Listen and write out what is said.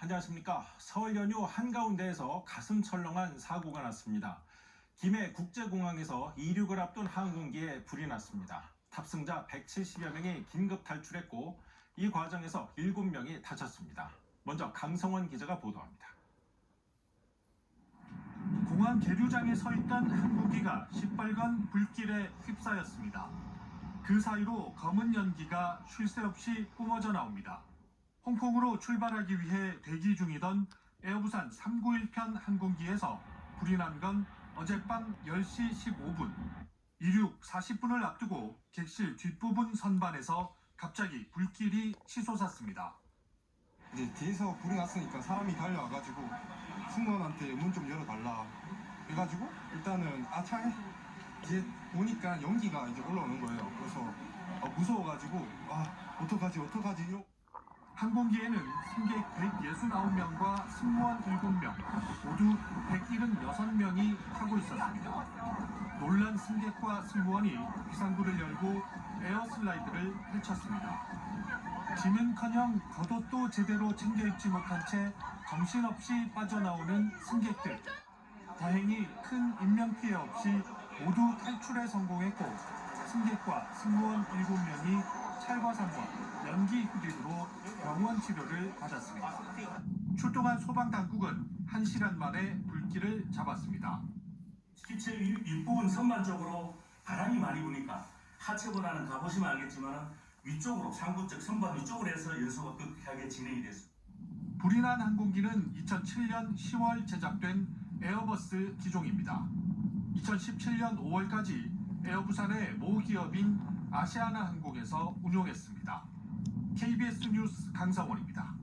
안녕하십니까. 설 연휴 한가운데에서 가슴 철렁한 사고가 났습니다. 김해 국제공항에서 이륙을 앞둔 항공기에 불이 났습니다. 탑승자 170여 명이 긴급 탈출했고 이 과정에서 7명이 다쳤습니다. 먼저 강성원 기자가 보도합니다. 공항 계류장에 서 있던 항공기가 시뻘건 불길에 휩싸였습니다. 그 사이로 검은 연기가 쉴 새 없이 뿜어져 나옵니다. 홍콩으로 출발하기 위해 대기 중이던 에어부산 391편 항공기에서 불이 난 건 어젯밤 10시 15분. 이륙 40분을 앞두고 객실 뒷부분 선반에서 갑자기 불길이 치솟았습니다. 이제 뒤에서 불이 났으니까 사람이 달려와가지고 승무원한테 문 좀 열어달라 해가지고 일단은 아차해 뒤에 보니까 연기가 이제 올라오는 거예요. 그래서 아, 무서워가지고 아 어떡하지 어떡하지 이러 항공기에는 승객 169명과 승무원 7명, 모두 176명이 타고 있었습니다. 놀란 승객과 승무원이 비상구를 열고 에어슬라이드를 펼쳤습니다. 짐은커녕 겉옷도 제대로 챙겨 입지 못한 채 정신없이 빠져나오는 승객들. 다행히 큰 인명피해 없이 모두 탈출에 성공했고 승객과 승무원 7명이 찰과상과 연기 후진으로 병원 치료를 받았습니다. 출동한 소방당국은 1시간 만에 불길을 잡았습니다. 기체 윗- 윗부분 선반 쪽으로 바람이 많이 부니까 하체보다는 가보시면 알겠지만 위쪽으로 상부 쪽 선반 위쪽으로 해서 연소가 급하게 진행이 됐습니다. 불이 난 항공기는 2007년 10월 제작된 에어버스 기종입니다. 2017년 5월까지 에어부산의 모 기업인 아시아나 항공에서 운용했습니다. KBS 뉴스 강성원입니다.